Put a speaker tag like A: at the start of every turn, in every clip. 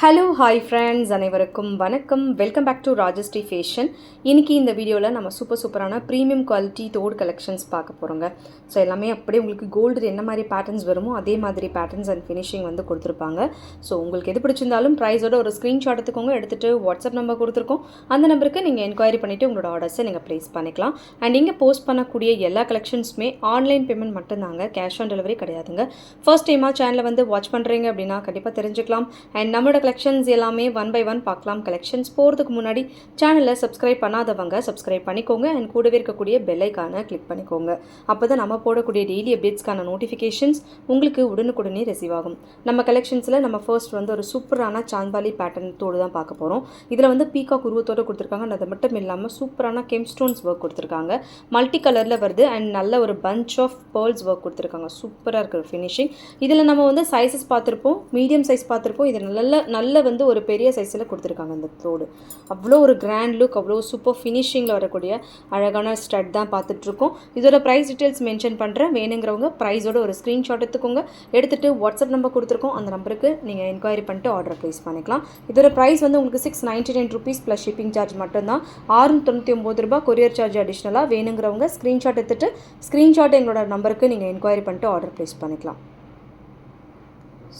A: Hello hi friends அனைவருக்கும் வணக்கம். Welcome back to Rajashree fashion இன்னைக்கு இந்த வீடியோவில் நம்ம சூப்பர் சூப்பரான ப்ரீமியம் குவாலிட்டி தோடு கலெக்ஷன்ஸ் பார்க்க போகிறோங்க ஸோ எல்லாமே அப்படியே உங்களுக்கு கோல்டு என்ன மாதிரி பேட்டர்ன்ஸ் வருமோ அதே மாதிரி பேட்டர்ன்ஸ் அண்ட் ஃபினிஷிங் வந்து கொடுத்துருப்பாங்க. ஸோ உங்களுக்கு எது பிடிச்சிருந்தாலும் ப்ரைஸோட ஒரு ஸ்க்ரீன்ஷாட் எடுத்துக்கோங்க. எடுத்துகிட்டு வாட்ஸ்அப் நம்பர் கொடுத்துருக்கோம். அந்த நம்பருக்கு நீங்கள் என்கொயரி பண்ணிவிட்டு உங்களோட ஆர்டர்ஸை நீங்கள் ப்ளேஸ் பண்ணிக்கலாம். அண்ட் இங்கே போஸ்ட் பண்ணக்கூடிய எல்லா கலெக்ஷன்ஸுமே ஆன்லைன் பேமெண்ட் மட்டும்தாங்க. கேஷ் ஆன் டெலிவரி கிடையாதுங்க. ஃபர்ஸ்ட் டைமாக சேனலை வந்து வாட்ச் பண்ணுறீங்க அப்படின்னா கண்டிப்பாக தெரிஞ்சுக்கலாம். அண்ட் நம்மளோட கலெக்ஷன்ஸ் எல்லாமே ஒன் பை ஒன் பார்க்கலாம். கலெக்ஷன்ஸ் போகிறதுக்கு முன்னாடி சேனலை சப்ஸ்கிரைப் பண்ணாதவங்க சப்ஸ்கிரைப் பண்ணிக்கோங்க. அண்ட் கூடவே இருக்கக்கூடிய பெல்லைக்கான கிளிக் பண்ணிக்கோங்க. அப்போ தான் நம்ம போடக்கூடிய டெய்லி அப்டேட்ஸ்க்கான நோட்டிஃபிகேஷன்ஸ் உங்களுக்கு உடனுக்குடனே ரிசீவ் ஆகும். நம்ம கலெக்ஷன்ஸில் நம்ம ஃபர்ஸ்ட் வந்து ஒரு சூப்பரான சாந்தாலி பேட்டர்ன் தோடு தான் பார்க்க போகிறோம் இதில் வந்து பீகாக் உருவத்தோடு கொடுத்துருக்காங்க. அது மட்டும் இல்லாமல் சூப்பரான கெம்ஸ்டோன்ஸ் ஒர்க் கொடுத்துருக்காங்க. மல்டி கலரில் வருது. அண்ட் நல்ல ஒரு பஞ்ச் ஆஃப் பேர்ல்ஸ் ஒர்க் கொடுத்துருக்காங்க. சூப்பராக இருக்கிற ஃபினிஷிங் இதில் நம்ம வந்து சைஸஸ் பார்த்துருப்போம். மீடியம் சைஸ் பார்த்துருப்போம். இது நல்ல நல்ல வந்து ஒரு பெரிய சைஸில் கொடுத்துருக்காங்க இந்த தோடு அவ்வளோ ஒரு கிராண்ட் லுக் அவ்வளோ சூப்பர் ஃபினிஷிங்கில் வரக்கூடிய அழகான ஸ்டட் தான் பார்த்துட்ருக்கோம். இதோட ப்ரைஸ் டீட்டெயில்ஸ் மென்ஷன் பண்ணுறேன் வேணுங்கிறவங்க ப்ரைஸோட ஒரு ஸ்க்ரீன்ஷாட் எடுத்துக்கோங்க. எடுத்துகிட்டு வாட்ஸ்அப் நம்பர் கொடுத்துருக்கோம். அந்த நம்பருக்கு நீங்கள் என்கொயரி பண்ணிட்டு ஆர்டர் ப்ளேஸ் பண்ணிக்கலாம். இதோட ப்ரைஸ் வந்து உங்களுக்கு six ninety nine rupees plus shipping charge மட்டும்தான். ஆறுநூற்றி தொண்ணூற்றி ஒம்பது ரூபா கொரியர் சார்ஜ் அடிஷ்னலாக வேணுங்கிறவங்க ஸ்க்ரீன்ஷாட் எடுத்துகிட்டு ஸ்க்ரீன்ஷாட் எங்களோட நம்பருக்கு நீங்கள் என்கொயரி பண்ணிட்டு ஆர்டர் ப்ளேஸ் பண்ணிக்கலாம்.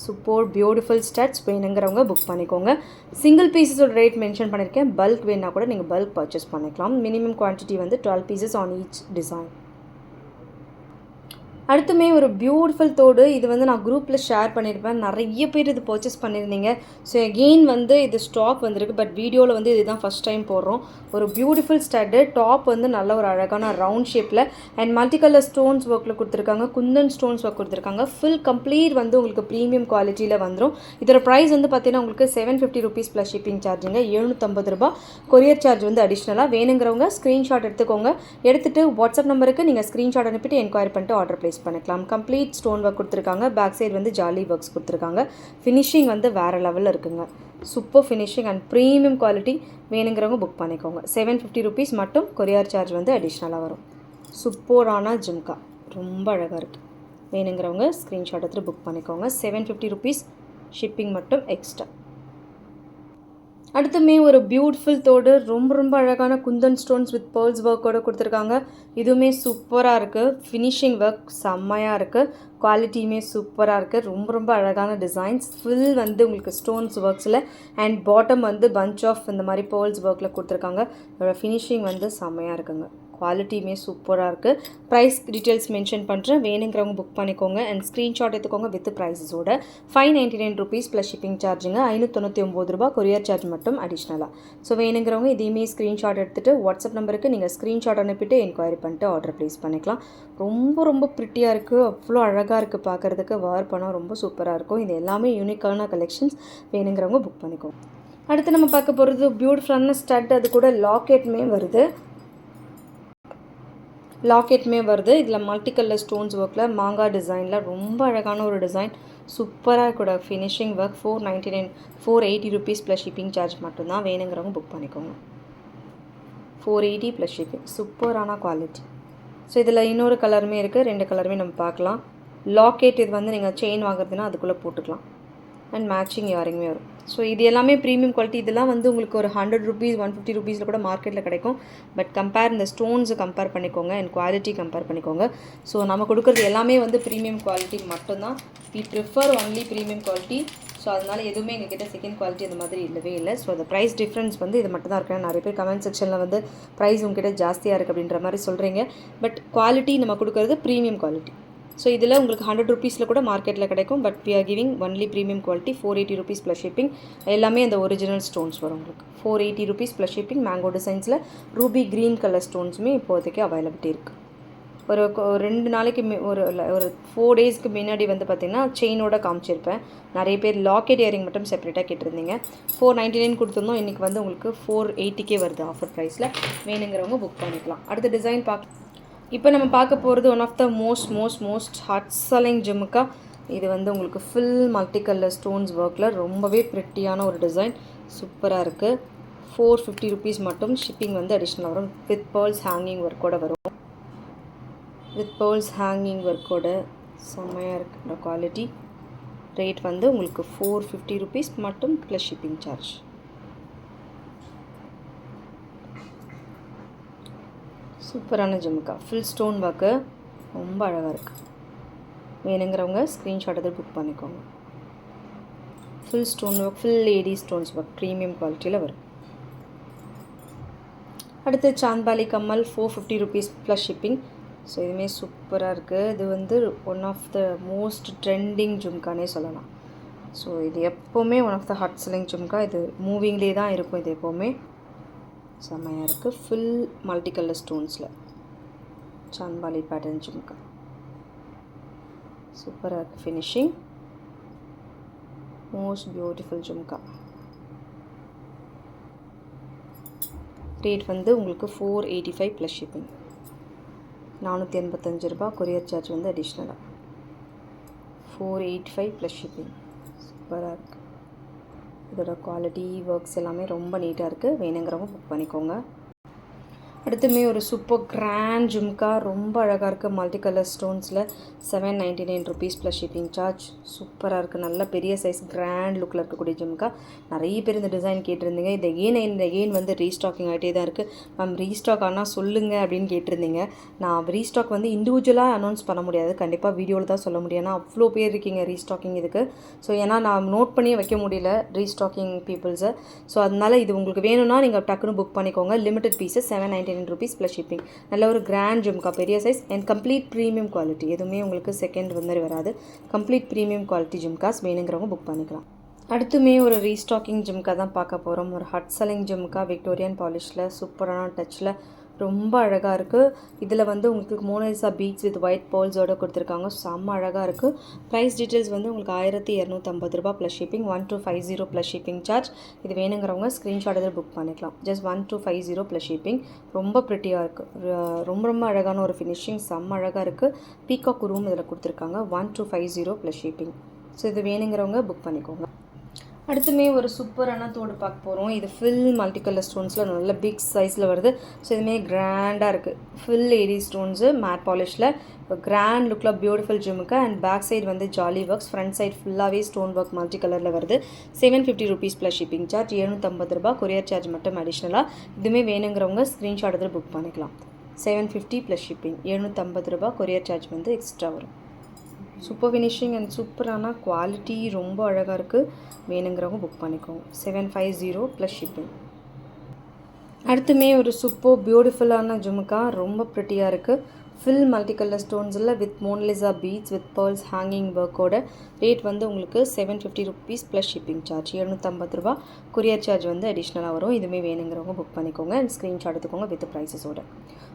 A: சூப்பர் பியூட்டிஃபுல் ஸ்டட்ஸ் வேணுங்கிறவங்க புக் பண்ணிக்கோங்க. சிங்கிள் பீசஸோட ரேட் மென்ஷன் பண்ணியிருக்கேன் பல்க் வேணால் கூட நீங்கள் பல்க் பர்ச்சேஸ் பண்ணிக்கலாம். மினிமம் குவான்டிட்டி வந்து twelve pieces on each design அடுத்துமே ஒரு பியூட்டிஃபுல் தோடு. இது வந்து நான் குரூப்பில் ஷேர் பண்ணியிருப்பேன் நிறைய பேர் இது பர்ச்சேஸ் பண்ணியிருந்தீங்க. ஸோ எகெயின் வந்து இது ஸ்டாக் வந்திருக்கு. பட் வீடியோவில் வந்து இதுதான் ஃபஸ்ட் டைம் போடுறோம். ஒரு பியூட்டிஃபுல் ஸ்டட்டு டாப் வந்து நல்ல ஒரு அழகான ரவுண்ட் ஷேப்பில் அண்ட் மல்டி கலர் ஸ்டோன்ஸ் ஒர்க்கில் கொடுத்துருக்காங்க. குந்தன் ஸ்டோன்ஸ் ஒர்க் கொடுத்துருக்காங்க. ஃபுல் கம்ப்ளீட் வந்து உங்களுக்கு ப்ரீமியம் குவாலிட்டியில் வந்துடும் இதோட ப்ரைஸ் வந்து பார்த்தீங்கன்னா உங்களுக்கு seven fifty rupees plus shipping சார்ஜுங்க எழுநூற்றம்பது ரூபா கொரியர் சார்ஜ் வந்து அடிஷ்னலாக வேணுங்கிறவங்க ஸ்க்ரீன்ஷாட் எடுத்துக்கோங்க. எடுத்துகிட்டு வாட்ஸ்அப் நம்பருக்கு நீங்கள் ஸ்க்ரீன்ஷாட் அனுப்பிட்டு என்கொயரி பண்ணிட்டு ஆர்டர் ப்ளேஸ் பண்ணிக்கலாம். கம்ப்ளீட் ஸ்டோன் ஒர்க் கொடுத்துருக்காங்க. பேக் சைடு வந்து ஜாலி ஒர்க்ஸ் கொடுத்துருக்காங்க. ஃபினிஷிங் வந்து வேறு லெவலில் இருக்குங்க. Super finishing and premium quality வேணுங்கிறவங்க புக் பண்ணிக்கோங்க. செவன் ஃபிஃப்டி ருபீஸ் மட்டும் கொரியர் சார்ஜ் வந்து அடிஷ்னலாக வரும். சூப்பரான ஜும்கா ரொம்ப அழகாக இருக்குது வேணுங்கிறவங்க ஸ்க்ரீன்ஷாட் எடுத்துகிட்டு புக் பண்ணிக்கோங்க. செவன் ஃபிஃப்டி ருபீஸ் ஷிப்பிங் மட்டும் எக்ஸ்ட்ரா அடுத்துமே ஒரு பியூட்டிஃபுல் தோடு ரொம்ப ரொம்ப அழகான குந்தன் ஸ்டோன்ஸ் வித் பேர்ல்ஸ் ஒர்க்கோட கொடுத்துருக்காங்க. இதுவுமே சூப்பராக இருக்குது ஃபினிஷிங் ஒர்க் செம்மையாக இருக்குது குவாலிட்டியுமே சூப்பராக இருக்குது ரொம்ப ரொம்ப அழகான டிசைன்ஸ் ஃபுல் வந்து உங்களுக்கு ஸ்டோன்ஸ் ஒர்க்ஸில் அண்ட் பாட்டம் வந்து பஞ்ச் ஆஃப் இந்த மாதிரி பேர்ல்ஸ் ஒர்க்கில் கொடுத்துருக்காங்க. இதோட ஃபினிஷிங் வந்து செம்மையாக இருக்குங்க. குவாலிட்டியுமே சூப்பராக இருக்குது ப்ரைஸ் டீட்டெயில்ஸ் மென்ஷன் பண்ணுறேன் வேணுங்கிறவங்க புக் பண்ணிக்கோங்க. அண்ட் ஸ்க்ரீன்ஷாட் எடுத்துக்கோங்க with ப்ரைஸஸோட five ninety nine rupees plus shipping சார்ஜுங்க ஐநூற்றி ஒம்பது ரூபா கொரியர் சார்ஜ் மட்டும் அடிஷ்னலாக ஸோ வேணுங்கிறவங்க இதையுமே ஸ்க்ரீன்ஷாட் எடுத்துகிட்டு வாட்ஸ்அப் நம்பருக்கு நீங்கள் ஸ்க்ரீன்ஷாட் அனுப்பிட்டு என்கொயரி பண்ணிட்டு ஆர்டர் ப்ளேஸ் பண்ணிக்கலாம். ரொம்ப ரொம்ப ப்ரிட்டியாக இருக்குது அவ்வளோ அழகாக இருக்குது பார்க்குறதுக்கு வேர் பண்ணால் ரொம்ப சூப்பராக இருக்கும். இது எல்லாமே யூனிக்கான கலெக்ஷன்ஸ் வேணுங்கிறவங்க புக் பண்ணிக்கோங்க. அடுத்து நம்ம பார்க்க போகிறது பியூட்டிஃபுல்லான ஸ்டட் அது கூட லாக்கெட்டுமே வருது. லாக்கெட்டுமே வருது. இதில் மல்டி கலர் ஸ்டோன்ஸ் ஒர்க்கில் மாங்காய் டிசைனில் ரொம்ப அழகான ஒரு டிசைன் சூப்பராக கூட finishing work four ninety nine four eighty rupees plus shipping charge மட்டும்தான். வேணுங்கிறவங்க புக் பண்ணிக்கோங்க. ஃபோர் எயிட்டி ப்ளஸ் ஷிப்பிங் சூப்பரான குவாலிட்டி ஸோ இதில் இன்னொரு கலருமே இருக்குது ரெண்டு கலருமே நம்ம பார்க்கலாம். லாக்கெட் இது வந்து நீங்கள் செயின் வாங்குறதுனா அதுக்குள்ளே போட்டுக்கலாம். அண்ட் மேட்சிங் இயரிங்குமே வரும். ஸோ இது எல்லாமே ப்ரீமியம் குவாலிட்டி இதெல்லாம் வந்து உங்களுக்கு ஒரு ஹண்ட்ரட் ருபீஸ் ஒன் ஃபிஃப்டி ருபீஸில் கூட மார்க்கெட்டில் கிடைக்கும். பட் கம்பேர் இந்த ஸ்டோன்ஸை கம்பேர் பண்ணிக்கோங்க அண்ட் குவாலிட்டி கம்பேர் பண்ணிக்கோங்க. ஸோ நம்ம கொடுக்குறது எல்லாமே வந்து ப்ரீமியம் குவாலிட்டி மட்டும்தான். We prefer only premium quality so அதனால் எதுவுமே எங்ககிட்ட செகண்ட் குவாலிட்டி அந்த மாதிரி இல்லவே இல்லை. ஸோ அந்த ப்ரைஸ் டிஃப்ரென்ஸ் வந்து இது மட்டும் தான் இருக்கு நிறைய பேர் கமெண்ட் செக்ஷனில் வந்து ப்ரைஸ் உங்ககிட்ட ஜாஸ்தியாக இருக்குது அப்படின்ற மாதிரி சொல்கிறீங்க பட் குவாலிட்டி நம்ம கொடுக்குறது ப்ரீமியம் குவாலிட்டி ஸோ இதில் உங்களுக்கு ஹண்ட்ரட் ருபீஸில் கூட மார்க்கெட்டில் கிடைக்கும். But we are giving only premium quality four eighty rupees plus shipping எல்லாமே அந்த ஒரிஜினல் ஸ்டோன்ஸ் வரும் உங்களுக்கு. Four eighty rupees plus shipping mango டிசைன்ஸில் ரூபி க்ரீன் கலர் ஸ்டோன்ஸுமே இப்போதைக்கு அவைலபிலிட்டி இருக்குது ஒரு ரெண்டு நாளைக்கு ஒரு ஒரு ஃபோர் டேஸ்க்கு முன்னாடி வந்து பார்த்திங்கன்னா செயினோட காமிச்சிருப்பேன். நிறைய பேர் லாக்கெட் இயரிங் மட்டும் செப்பரேட்டாக கேட்டிருந்தீங்க. ஃபோர் நைன்ட்டி நைன் கொடுத்துருந்தோம். இன்றைக்கி வந்து உங்களுக்கு ஃபோர் எயிட்டிக்கே வருது ஆஃபர் ப்ரைஸில் வேணுங்கிறவங்க புக் பண்ணிக்கலாம். அடுத்த டிசைன் பார்க்க இப்போ நம்ம பார்க்க போகிறது one of the most most most hot selling ஜிம்முக்கா. இது வந்து உங்களுக்கு ஃபுல் மல்டி கலர் ஸ்டோன்ஸ் ஒர்க்கில் ரொம்பவே ப்ரிட்டியான ஒரு டிசைன் சூப்பராக இருக்குது ஃபோர் ஃபிஃப்டி ருபீஸ் மட்டும் ஷிப்பிங் வந்து அடிஷ்னல் வரும். வித் பேர்ல்ஸ் ஹேங்கிங் ஒர்க்கோட வரும். வித் பேர்ல்ஸ் ஹேங்கிங் ஒர்க்கோட செம்மையாக இருக்குன்ற குவாலிட்டி ரேட் வந்து உங்களுக்கு ஃபோர் ஃபிஃப்டி ருபீஸ் மட்டும் ப்ளஸ் ஷிப்பிங் சார்ஜ் சூப்பரான ஜிம்முக்கா ஃபுல் ஸ்டோன் ஒர்க்கு ரொம்ப அழகாக இருக்குது வேணுங்கிறவங்க ஸ்க்ரீன்ஷாட் எடுத்து புக் பண்ணிக்கோங்க. Full stone work full lady stones work premium குவாலிட்டியில் வரும். அடுத்து சாந்தாலி கம்மல் four fifty rupees plus shipping so இதுவுமே சூப்பராக இருக்குது இது வந்து one of the most trending ஜும்கானே சொல்லலாம். ஸோ இது எப்போவுமே one of the hot selling jhumka. இது மூவிங்லேயே தான் இருக்கும். இது எப்போவுமே செம்மையாக இருக்குது ஃபுல் மல்டி கலர் ஸ்டோன்ஸில் சான்பாலி பேட்டர்ன் ஜும்கா சூப்பராக இருக்குது finishing most beautiful jhumka rate வந்து உங்களுக்கு four eighty five plus shipping நானூற்றி எண்பத்தஞ்சு ரூபா கொரியர் சார்ஜ் வந்து அடிஷ்னலாக four eight five plus shipping சூப்பராக இருக்குது இதோட குவாலிட்டி ஒர்க்ஸ் எல்லாமே ரொம்ப நீட்டாக இருக்குது வேணுங்கிறவங்க புக் பண்ணிக்கோங்க. அடுத்துமே ஒரு சூப்பர் கிராண்ட் ஜும்கா ரொம்ப அழகாக இருக்குது multi colour ஸ்டோன்ஸில் seven ninety nine rupees plus shipping charge சூப்பராக இருக்குது நல்ல பெரிய சைஸ் கிராண்ட் லுக்கில் இருக்கக்கூடிய ஜும்கா நிறைய பேர் இந்த டிசைன் கேட்டிருந்தீங்க. இந்த ஏன் இந்த ஏன் வந்து ரீஸ்டாக்கிங் ஆகிட்டே தான் இருக்குது மேம் ரீஸ்டாக் ஆனால் சொல்லுங்கள் அப்படின்னு கேட்டிருந்தீங்க. நான் ரீஸ்டாக் வந்து இண்டிவிஜுவலாக அனௌன்ஸ் பண்ண முடியாது. கண்டிப்பாக வீடியோவில் தான் சொல்ல முடியும். ஏன்னா அவ்வளோ பேர் இருக்கீங்க ரீஸ்டாக்கிங் இதுக்கு. ஸோ ஏன்னா நான் நோட் பண்ணி வைக்க முடியல ரீஸ்டாக்கிங் பீப்புள்ஸை ஸோ அதனால் இது உங்களுக்கு வேணும்னா நீங்கள் டக்குன்னு புக் பண்ணிக்கோங்க. Limited pieces seven ninety nine rupees plus shipping நல்ல ஒரு கிராண்ட் ஜும்கா பெரிய size and complete premium quality எதுவுமே உங்களுக்கு செகண்ட் மாதிரி வராது. கம்ப்ளீட் ப்ரீமியம் குவாலிட்டி ஜும்காஸ் வேணுங்கிறவங்க புக் பண்ணிக்கலாம். அடுத்துமே ஒரு ரீஸ்டாக்கிங் ஜிம்கா தான் பார்க்க போகிறோம் ஒரு ஹட் செல்லிங் ஜிம்கா விக்டோரியன் பாலிஷில் சூப்பரான டச்சில் ரொம்ப அழகாக இருக்குது இதில் வந்து உங்களுக்கு Mona Lisa beads with white பால்ஸோடு கொடுத்துருக்காங்க. செம்ம அழகாக இருக்குது ப்ரைஸ் டீட்டெயில்ஸ் வந்து உங்களுக்கு ஆயிரத்தி இரநூத்தம்பது ரூபா plus shipping one two five zero plus shipping charge இது வேணுங்கிறவங்க ஸ்க்ரீன்ஷாட் இதில் புக் பண்ணிக்கலாம். Just one two five zero plus shipping ரொம்ப ப்ரிட்டியாக இருக்குது ரொம்ப ரொம்ப அழகான ஒரு ஃபினிஷிங் செம்ம அழகாக இருக்குது பீகாக் ரூம் இதில் கொடுத்துருக்காங்க. One two five zero plus shipping so இது வேணுங்கிறவங்க புக் பண்ணிக்கோங்க. அடுத்துமே ஒரு சூப்பரான தோடு பார்க்க போகிறோம் இது ஃபில் மல்டி கலர் ஸ்டோன்ஸில் நல்ல பிக் சைஸில் வருது. ஸோ இதுமே கிராண்டாக இருக்குது ஃபில் ஏடி ஸ்டோன்ஸு மேட் பாலிஷில் இப்போ கிராண்ட் லுக்கில் பியூட்டிஃபுல் ஜிம்முக்கு அண்ட் பேக் சைடு வந்து ஜாலி ஒர்க்ஸ் ஃப்ரண்ட் சைட் ஃபுல்லாகவே ஸ்டோன் ஒர்க் மல்டி கலரில் வருது. Seven fifty rupees plus shipping charge எழுநூற்றம்பது ரூபா கொரியர் சார்ஜ் மட்டும் அடிஷ்னலாக இதுவுமே வேணுங்கிறவங்க ஸ்க்ரீன்ஷாட் எடுத்து புக் பண்ணிக்கலாம். செவன் ஃபிஃப்டி ப்ளஸ் ஷிப்பிங் எழுநூற்றம்பது ரூபா கொரியர் சார்ஜ் வந்து எக்ஸ்ட்ரா வரும். சூப்பர் ஃபினிஷிங் அண்ட் சூப்பரான குவாலிட்டி ரொம்ப அழகாக இருக்குது வேணுங்கிறவங்க புக் பண்ணிக்கோங்க. Seven five zero plus shipping அடுத்துமே ஒரு சூப்பர் பியூட்டிஃபுல்லான ஜுமுக்கா. ரொம்ப ப்ரிட்டியாக இருக்குது full multi colour ஸ்டோன்ஸில் with Mona Lisa beads with pearls hanging ஒர்க்கோட rate வந்து உங்களுக்கு seven fifty rupees plus shipping charge எழுநூற்றம்பது ரூபா. கொரியர் சார்ஜ் வந்து அடிஷ்னலாக வரும். இதுவுமே வேணுங்கிறவங்க புக் பண்ணிக்கோங்க. அண்ட் ஸ்க்ரீன்ஷாட் எடுத்துக்கோங்க வித் ப்ரைஸஸோட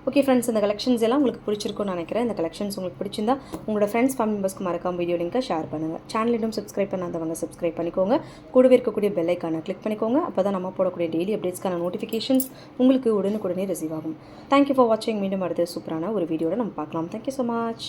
A: ஓகே ஃப்ரெண்ட்ஸ் இந்த கலெக்ஷன்ஸ் எல்லாம் உங்களுக்கு பிடிச்சிருக்கும்னு நினைக்கிறேன். இந்த கலெக்ஷன்ஸ் உங்களுக்கு பிடிச்சிருந்தா உங்களோட ஃப்ரெண்ட்ஸ் ஃபேமிலி மெம்பர்ஸ்க்கு மறக்காம வீடியோ லிங்க்கை ஷேர் பண்ணுங்கள் சேனல் இன்னும் சப்ஸ்கிரைப் பண்ணாதவங்க சப்ஸ்கிரைப் பண்ணிக்கோங்க. கூடவே இருக்கக்கூடிய பெல்லைக்கான கிளிக் பண்ணிக்கோங்க. அப்போ தான் நம்ம போடக்கூடிய டெய்லி அப்டேட்ஸ்க்கான நோட்டிஃபிகேஷன்ஸ் உங்களுக்கு உடனுக்குடனே ரிசீவ் ஆகும். தேங்க்யூ ஃபார் வாட்சிங் மீண்டும் அடுத்த சூப்பரான ஒரு வீடியோட நம்ம பார்க்கலாம். Thank you so much